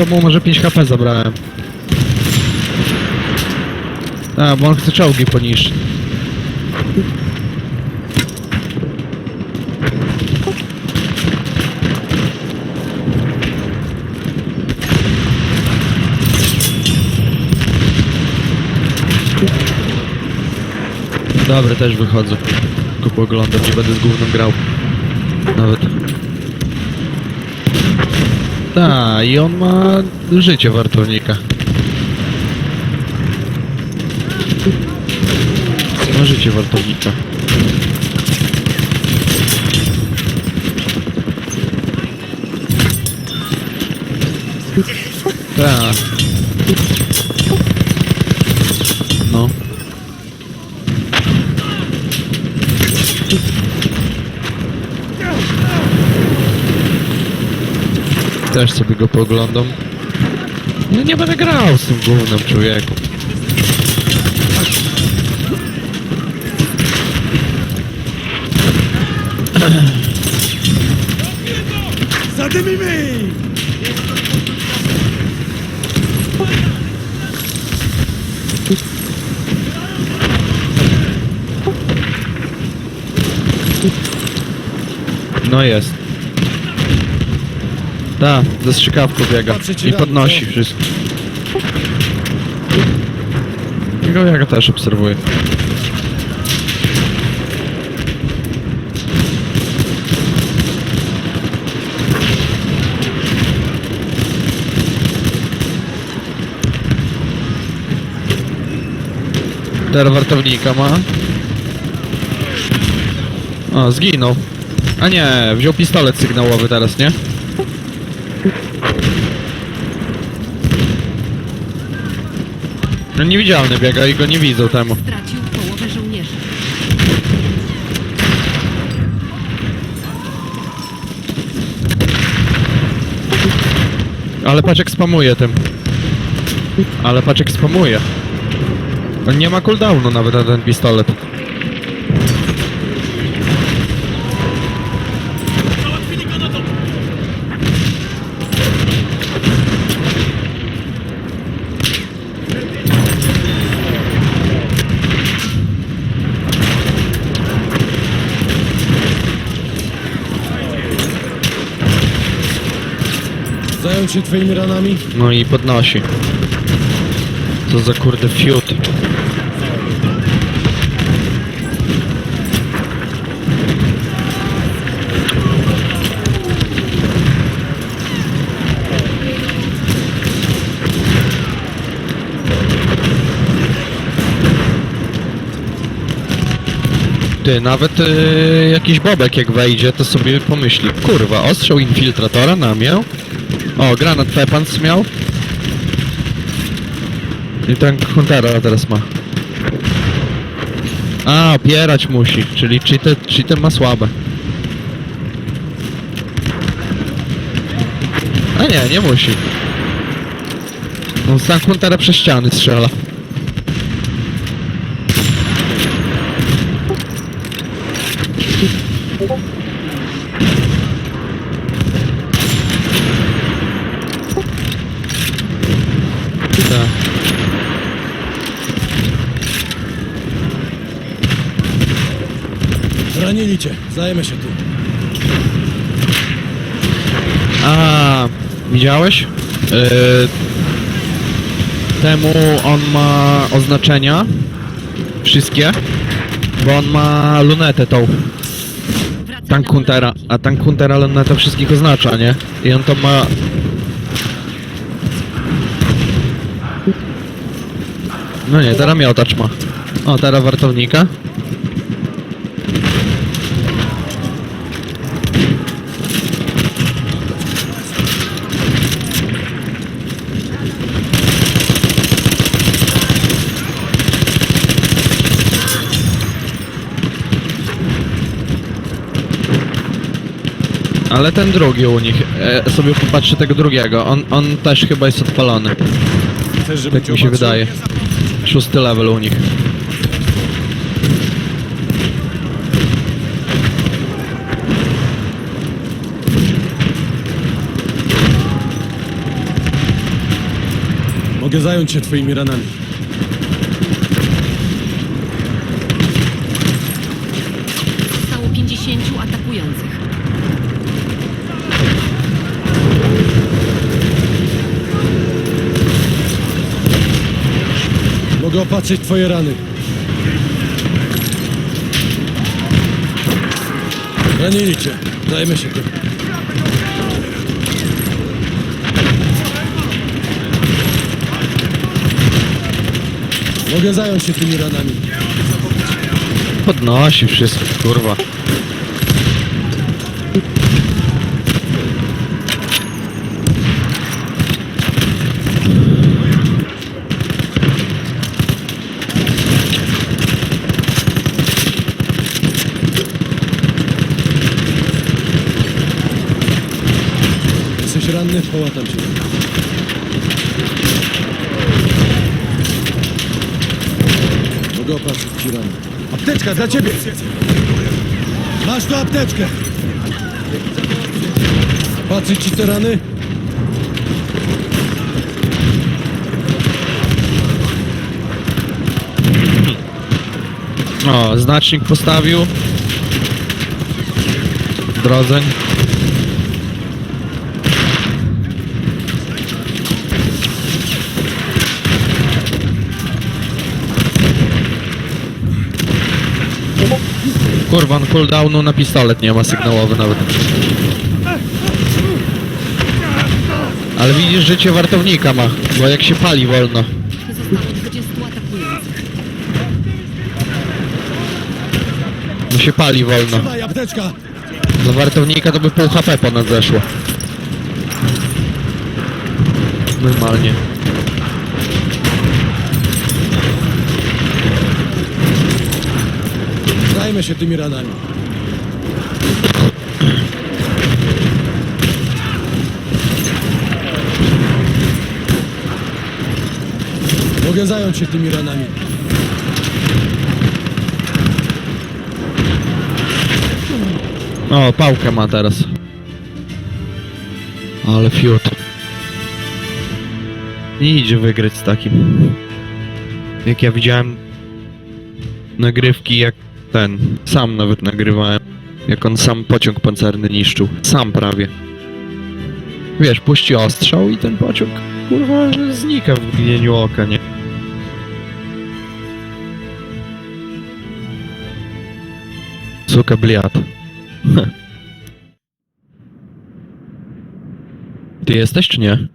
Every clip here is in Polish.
to mu może 5 HP zabrałem. A, bo on chce czołgi poniszczyć. Dobra, też wychodzę. Tylko pooglądam, nie będę z gównem grał. Nawet. Tak, i on ma życie wartownika. Ma życie wartownika. Tak. Też sobie go poglądam. No nie będę grał z tym gównem człowieku. Zadymimy! No jest. Da, ze strzykawką biega Patrzę ci i podnosi wszystko. I go ja go też obserwuję. Teraz wartownika ma. O, zginął. A nie, wziął pistolet sygnałowy teraz, nie? No niewidzialny biega i go nie widzą temu. Stracił połowę żołnierzy. Ale paczek spamuje tym. Ale paczek spamuje. On nie ma cooldownu nawet na ten pistolet. Zająć się twoimi ranami? No i podnosi. Co za kurde fiut. Ty, nawet y, jakiś bobek jak wejdzie, to sobie pomyśli, kurwa, ostrzał infiltratora na mnie. O, granat Pepans miał. I ten Huntera teraz ma. A, opierać musi, czyli cheater, ma słabe. A nie, nie musi. On sam Huntera przez ściany strzela. Tak. Ranili cię, zajmę się tu. A, widziałeś? Yy, temu on ma oznaczenia. Wszystkie. Bo on ma lunetę tą. Tank Huntera. A tank Huntera lunetę wszystkich oznacza, nie? I on to ma... No nie, teraz miotacz ma. O, teraz wartownika. Ale ten drugi u nich, e, sobie popatrzę tego drugiego, on, on też chyba jest odpalony, Chcesz, żebym tak cię mi się wydaje. Szósty level u nich. Mogę zająć się twoimi ranami. Mogę twoje rany. Ranili cię. Zajmę się tym. Mogę zająć się tymi ranami. Podnosi wszystko, kurwa. Jesteś ranny? Połatam cię. Mogę opatrzyć ci rany. Apteczka dla ciebie! Masz tu apteczkę! Patrzeć ci te rany? O, znacznik postawił. Drodzeń. Kurwa, on cooldownu na pistolet nie ma sygnałowy nawet. Ale widzisz, życie wartownika ma, bo jak się pali wolno. Zostało 20 atakujących. No się pali wolno. Apteczka! Za wartownika to by pół HP ponad zeszło. Normalnie. Zajmę się tymi ranami. Mogę zająć się tymi ranami. O, pałkę ma teraz. Ale fiut. Nie idzie wygrać z takim. Jak ja widziałem nagrywki, jak ten, sam nawet nagrywałem, jak on sam pociąg pancerny niszczył. Sam prawie. Wiesz, puści ostrzał i ten pociąg, kurwa, znika w mgnieniu oka, nie? Suka bliat. Ty jesteś czy nie?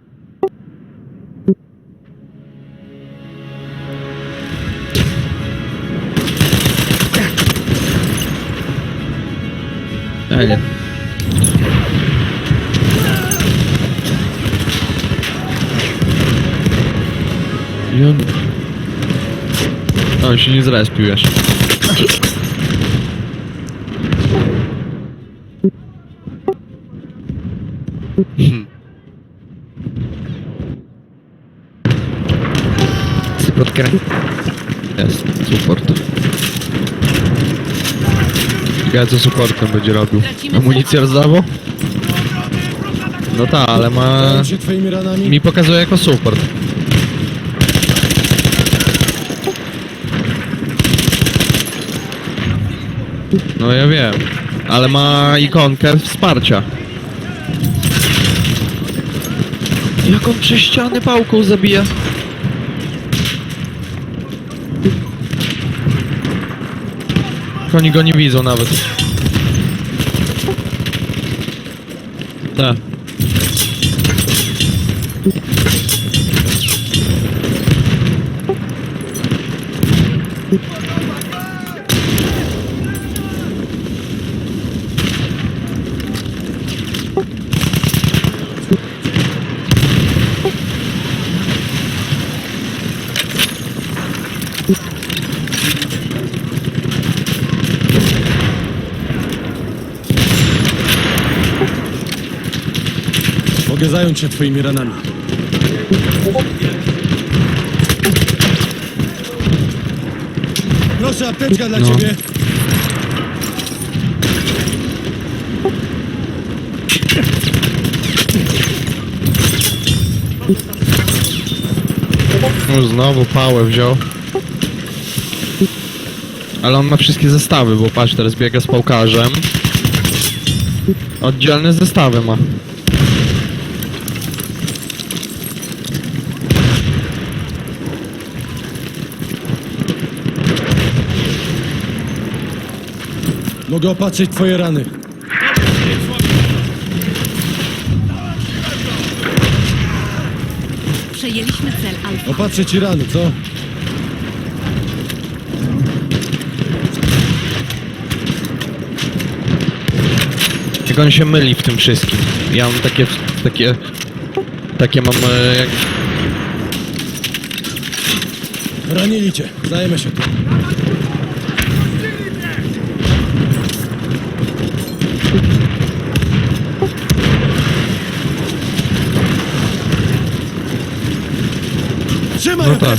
Ja nie. I on... A, On się nie zrespił jeszcze. Support Ciekawe co supportem będzie robił. Amunicję rozdawał? No tak, ale ma... Zająć się twoimi ranami. Mi pokazuje jako support. No ja wiem, ale ma ikonkę wsparcia. Jak on przez ściany pałką zabija? Oni go nie widzą nawet. Tak. Mogę zająć się twoimi ranami. Proszę, apteczka dla No. ciebie. No znowu pałę wziął. Ale on ma wszystkie zestawy, bo patrz, teraz biega z pałkarzem. Oddzielne zestawy ma. Mogę opatrzyć twoje rany. Przejęliśmy cel Alfa. Opatrzę ci rany, co? Jak on się myli w tym wszystkim. Ja mam takie, takie, takie mam e, jak... Ranili cię. Zajmę się tym. No tak.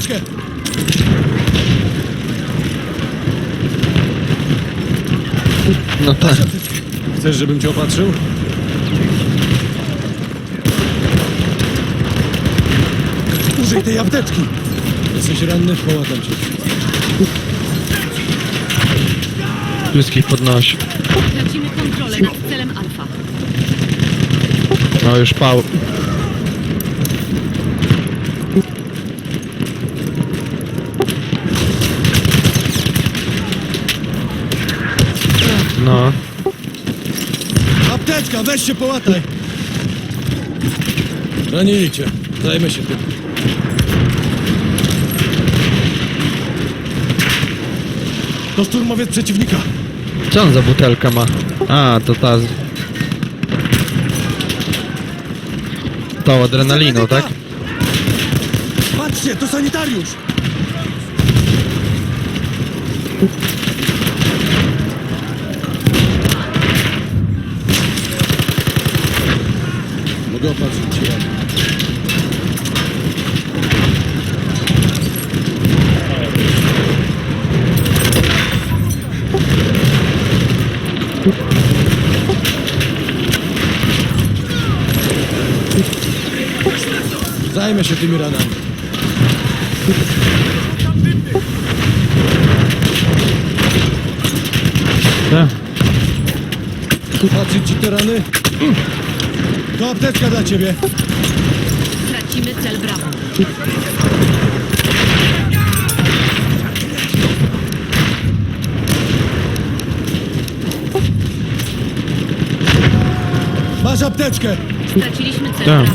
No tak. Chcesz, żebym cię opatrzył? Użyj tej apteczki! Jesteś ranny? Połatam cię. Wszystkich podnosi. Tracimy kontrolę nad celem Alfa. No już pał. No. Apteczka, weź się połataj! Ranili cię. Zajmę się tym. To szturmowiec przeciwnika. Co on za butelkę ma? A, to ta... z- Tą adrenaliną, tak? Patrzcie, to sanitariusz! Opatrzyć cię. Zajmę się tymi ranami. Tak. Patrzeć ci te rany? To apteczka dla ciebie. Tracimy cel Brawo. Masz apteczkę. Straciliśmy cel Tak. Brawo.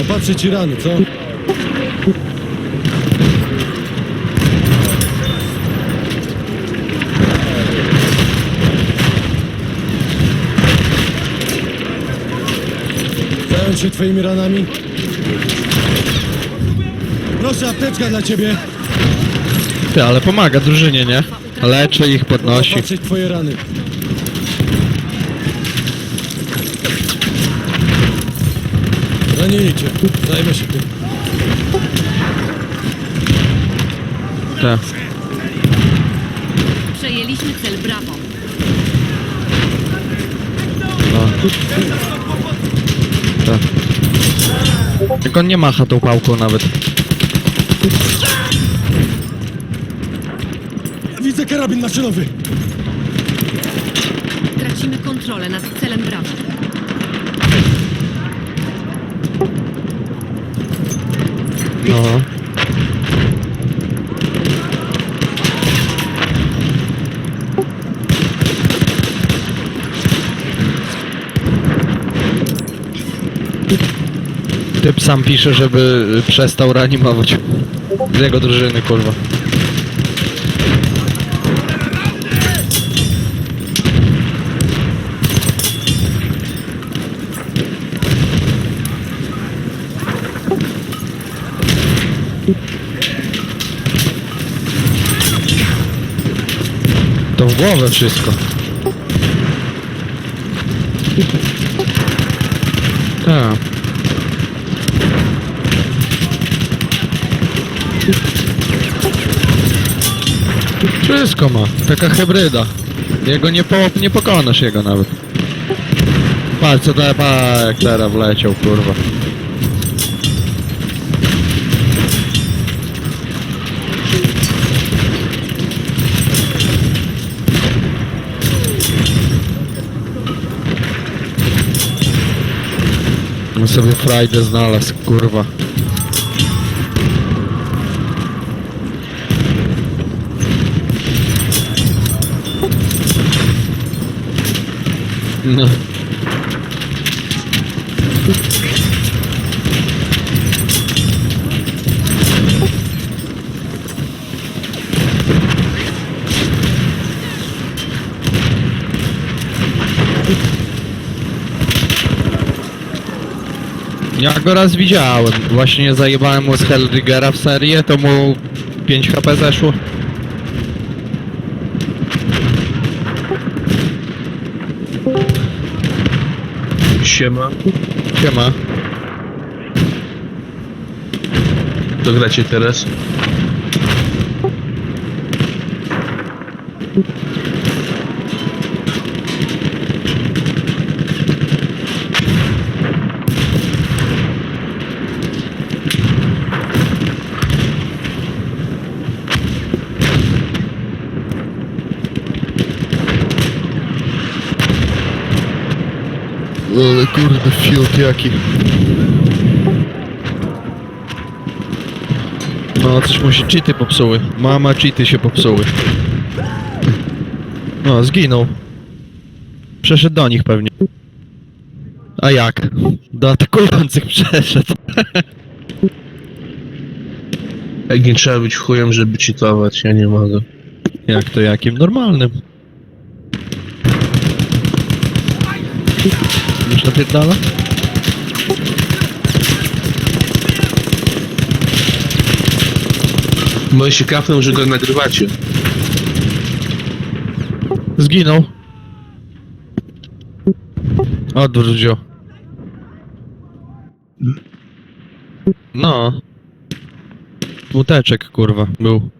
Opatrzę ci rany, co? Zająć się twoimi ranami? Proszę, apteczka dla ciebie. Ty, ale pomaga drużynie, nie? Leczy ich, podnosi. Opatrzeć twoje rany. Ranili cię. Zajmę się tym. Tak. Przejęliśmy cel Brawo. No. Tak. Jak on nie macha tą pałką nawet. Widzę karabin maszynowy. Tracimy kontrolę nad celem Brawo. No. Sam pisze, żeby przestał reanimować. Z jego drużyny, kurwa. To w głowę wszystko. Tak. Wszystko ma. Taka hybryda. Jego nie, po, nie pokonasz jego nawet. Patrz co to pa, teraz wleciał, kurwa. On sobie frajdę znalazł, kurwa. No. Ja go raz widziałem. Właśnie zajebałem mu z Hellriggera w serię, to mu 5 HP zeszło. Siema. Siema. To gracie teraz? Ale kurde, fiut jaki. No, coś mu się cheaty popsuły. Mama, cheaty się popsuły. No, zginął. Przeszedł do nich pewnie. A jak? Do atakujących przeszedł. Jak nie trzeba być chujem, żeby cheatować, ja nie mogę. Jak to jakim? Normalnym. Już napierdala? Bo się kapnął, że go nagrywacie. Zginął. Odwróć go. No. Muteczek, kurwa, był.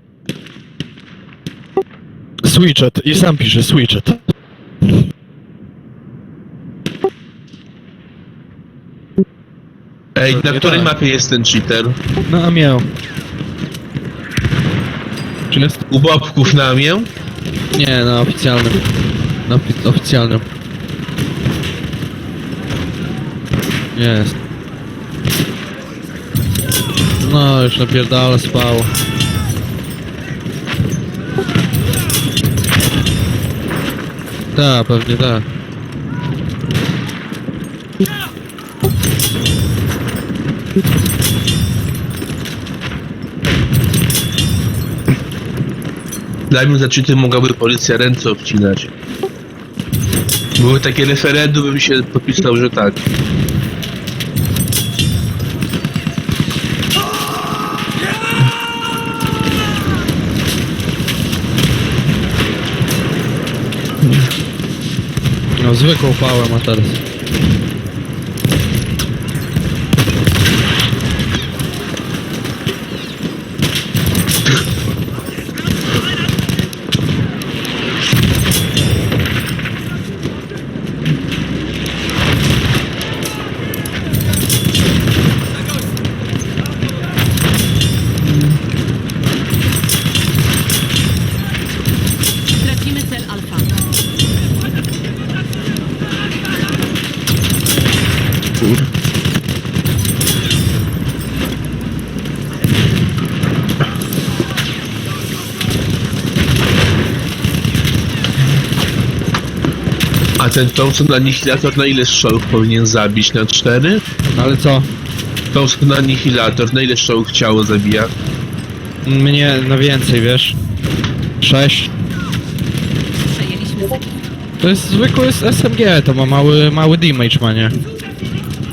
Switchet. I sam pisze switchet. Ej, na której tak. mapie jest ten cheater? No, a miał. Czy jest? U Bobków na mnie? Nie, na oficjalnym. Na ofi- oficjalnym. Jest. No, już napierdala spało. Tak, pewnie tak. Dla mnie za cheaty mogłaby policja ręce obcinać. Były takie referendum, bym się podpisał, że tak. No, zwykłą pałę ma teraz. Tracimy cel Alfa. A ten Thompson Anihilator na ile strzałów powinien zabić? Na cztery? Ale co? Thompson Anihilator na ile strzałów ciało zabija? Mnie na więcej, wiesz? Sześć. Przejęliśmy. To jest zwykły jest SMG, to ma mały, mały damage ma, nie?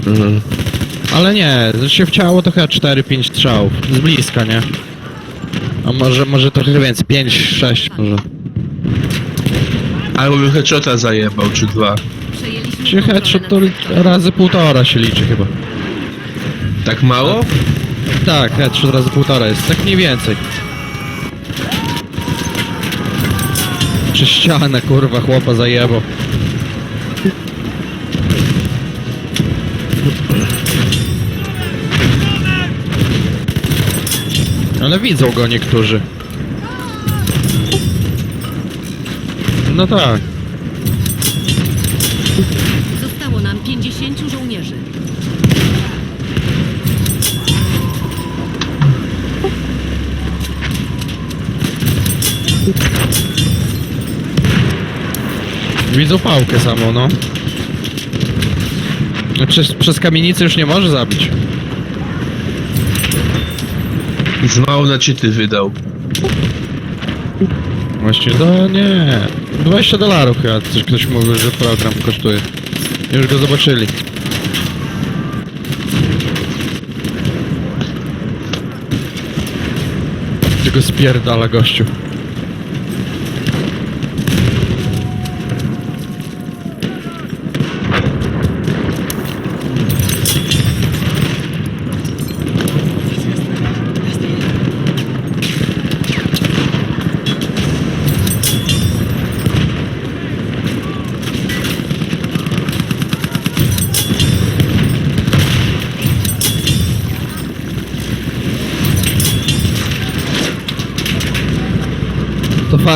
Mhm. Ale nie, że się w ciało to chyba 4-5 strzałów. Z bliska, nie? A może, może trochę więcej, 5-6 może. Albo bym headshota zajebał, czy dwa. Czy headshot to razy półtora się liczy chyba. Tak mało? Tak, headshot razy półtora jest, tak mniej więcej. Czy ścianę, kurwa, chłopa zajebał. Ale widzą go niektórzy. No tak. Zostało nam 50 żołnierzy. Widzą pałkę samą, no. No Przez, przez kamienicę już nie może zabić. Z mało na wydał. Właśnie, no nie. 20 dolarów chyba coś ktoś mówił, że program kosztuje. Już go zobaczyli. Tylko spierdala gościu.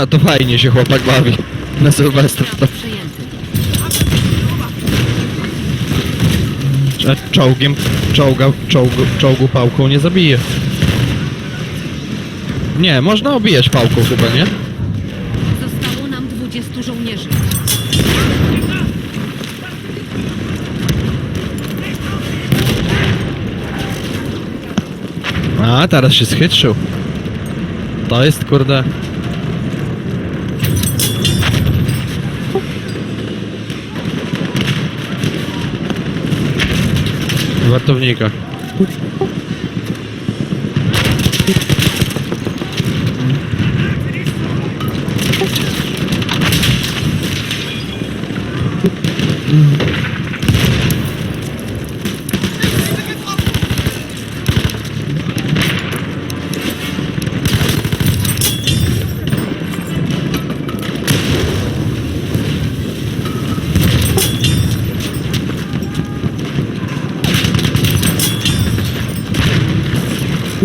To, fa to fajnie się chłopak bawi. Na Sylwestra. Czołgiem, czołga, czołgu, czołgu pałką nie zabije. Nie, można obijać pałką chyba, nie? Zostało nam 20 żołnierzy. A, teraz się schytrzył. To jest, kurde... Wartownika.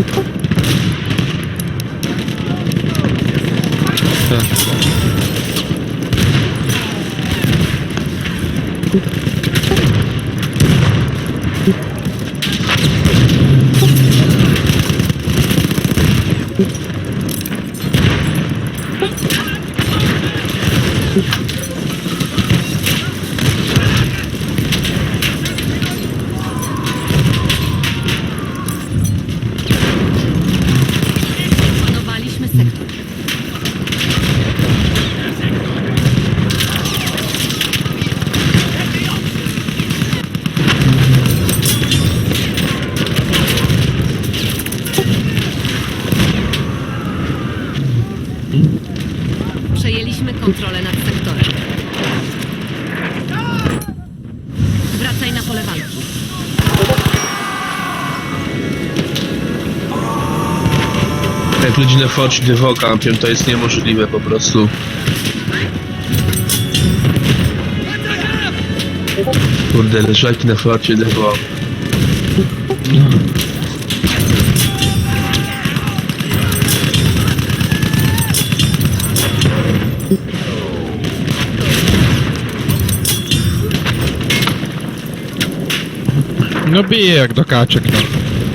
Tak. Przejęliśmy kontrolę nad sektorem. Wracaj na pole walki. Jak ludzi na Forge Devo kampią, to jest niemożliwe po prostu. Kurde, leżaki na Forge Devo. No bije jak do kaczek, no.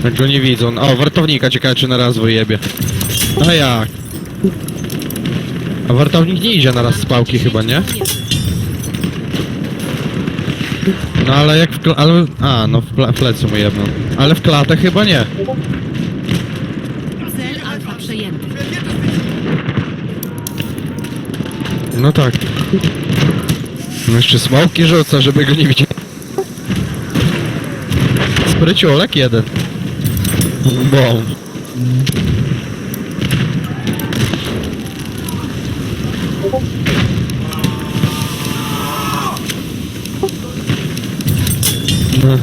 Jak go nie widzą. O, wartownika ciekawe czy na raz wyjebie. A jak? A wartownik nie idzie na raz z pałki chyba, nie? No ale jak w kla- ale... A, no w, ple- w plecy mu jedno. Ale w klatę chyba nie. Cel alfa przejęty. No tak. No jeszcze smoki rzuca, żeby go nie widzieć. Spryciulek jeden. Bom. No.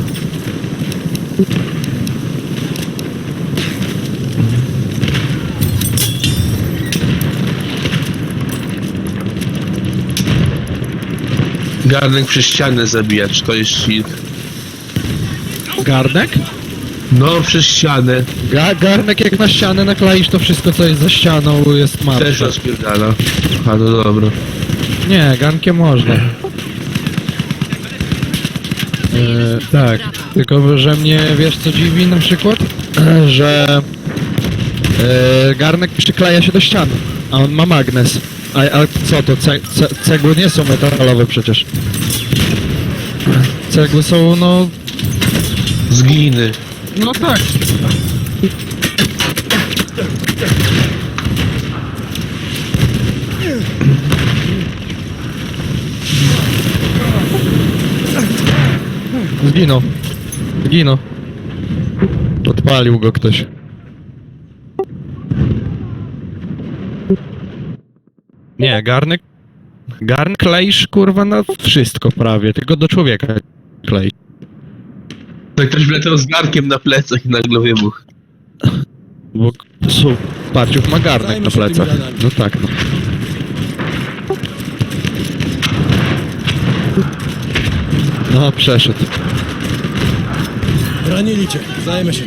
Garnek przez ścianę zabijać, to jest shit. Garnek? No, przez ścianę. Ga garnek jak na ścianę nakleisz, to wszystko co jest za ścianą jest Też martwe. rozpierdala. A, no dobra. Nie, garnkiem można. E, tak, tylko że mnie wiesz co dziwi na przykład? Że e, garnek przykleja się do ściany, a on ma magnes. A, a co to? Ce, ce, cegły nie są metalowe przecież. Cegły są no. Z gliny. No tak. Zginął. Zginął. Podpalił go ktoś. Nie, garnek. Garnek kleisz kurwa na wszystko prawie, tylko do człowieka klei. Tak ktoś wleciał z garkiem na plecach i nagle wybuch. Bo su, Parciuch ma garnek na się tymi plecach. No tak, no. No, przeszedł. Ranili cię, zajmę się.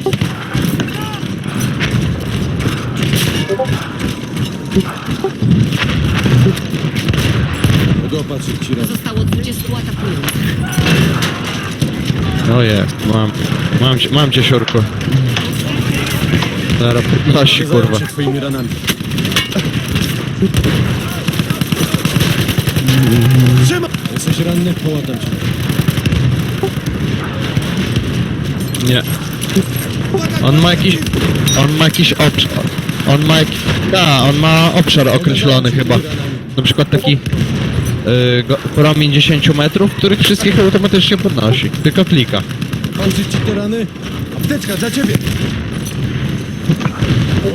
Mogę opatrzyć ci ranę. Zostało 20 atakujących. No jest, mam. Mam cię, mam cię, siorko. Zaraz podnosi, Zajmę kurwa. się twoimi ranami. Trzymaj! Jesteś ranny? Połatam cię. Nie. On ma jakiś... On ma jakiś obszar... On ma jakiś... Da, on ma obszar określony chyba. Na przykład taki... Go, promień 10 metrów, których wszystkich automatycznie podnosi. Tylko klika. Kończyć ci te rany? Apteczka dla ciebie!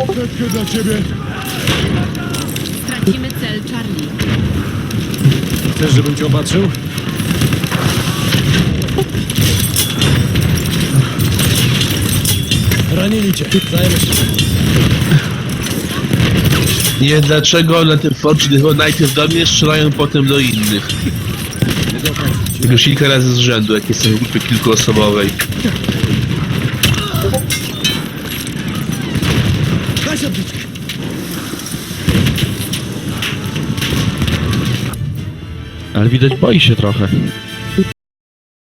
Apteczkę dla ciebie! Stracimy cel Charlie. Chcesz, żebym cię opatrzył? Ranili cię, zajmę się. Nie, dlaczego na tym forcie tylko najpierw do mnie strzelają, potem do innych. Już kilka razy z rzędu, jak jestem w grupie kilkuosobowej. Daj! Ale widać boi się trochę.